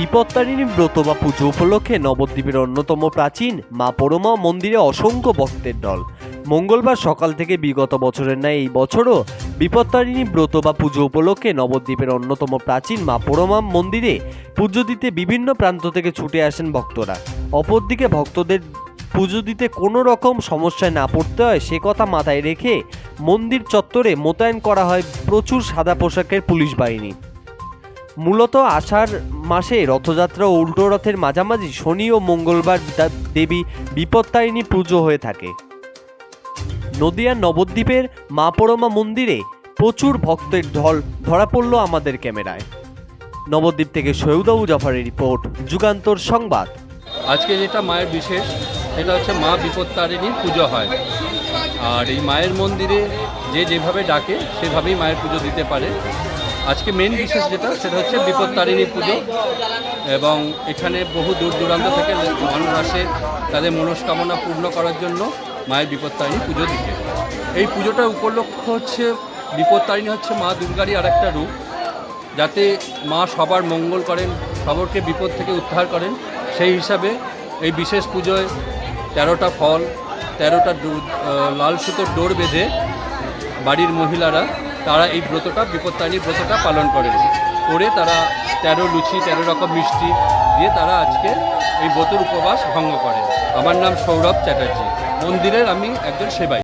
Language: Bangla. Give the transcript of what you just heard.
বিপত্তারিণী ব্রত বা পুজো উপলক্ষে নবদ্বীপের অন্যতম প্রাচীন মা পরমা মন্দিরে অসংখ্য ভক্তের দল। মঙ্গলবার সকাল থেকে বিগত বছরের ন্যায় এই বছরও বিপত্তারিণী ব্রত বা পুজো উপলক্ষে নবদ্বীপের অন্যতম প্রাচীন মা পরমা মন্দিরে পুজো দিতে বিভিন্ন প্রান্ত থেকে ছুটে আসেন ভক্তরা। অপরদিকে ভক্তদের পুজো দিতে কোনো রকম সমস্যায় না পড়তে হয়, সে কথা মাথায় রেখে মন্দির চত্বরে মোতায়েন করা হয় প্রচুর সাদা পোশাকের পুলিশ বাহিনী। মূলত আষাঢ় মাসে রথযাত্রা ও উল্টো রথের মাঝামাঝি শনি ও মঙ্গলবার দেবী বিপত্তারিণী পুজো হয়ে থাকে। নদিয়ার নবদ্বীপের মা পরমা মন্দিরে প্রচুর ভক্তের ঢল ধরা পড়ল আমাদের ক্যামেরায়। নবদ্বীপ থেকে সৈয়দাবু জাফারের রিপোর্ট, যুগান্তর সংবাদ। আজকে যেটা মায়ের বিশেষ, সেটা হচ্ছে মা বিপত্তারিণীর পুজো হয়। আর এই মায়ের মন্দিরে যে যেভাবে ডাকে, সেভাবেই মায়ের পুজো দিতে পারে। আজকে মেন বিশেষ যেটা, সেটা হচ্ছে বিপত্তারিণী পুজো। এবং এখানে বহু দূর দূরান্ত থেকে মানুষ আসে তাদের মনস্কামনা পূর্ণ করার জন্য মায়ের বিপত্তারিণী পুজো দিতে। এই পুজোটার উপলক্ষ হচ্ছে, বিপত্তারিণী হচ্ছে মা দুর্গারই আরেকটা রূপ, যাতে মা সবার মঙ্গল করেন, সবরকে বিপদ থেকে উদ্ধার করেন। সেই হিসাবে এই বিশেষ পুজোয় তেরোটা ফল, তেরোটা লাল সুতোর ডোর বেঁধে বাড়ির মহিলারা তারা এই ব্রতটা, বিপত্তারিণী ব্রতটা পালন করেন। করে তারা তেরো লুচি, তেরো রকম মিষ্টি দিয়ে তারা আজকে এই ব্রতর উপবাস ভঙ্গ করেন। আমার নাম সৌরভ চ্যাটার্জি। মন্দিরের আমি একজন সেবাই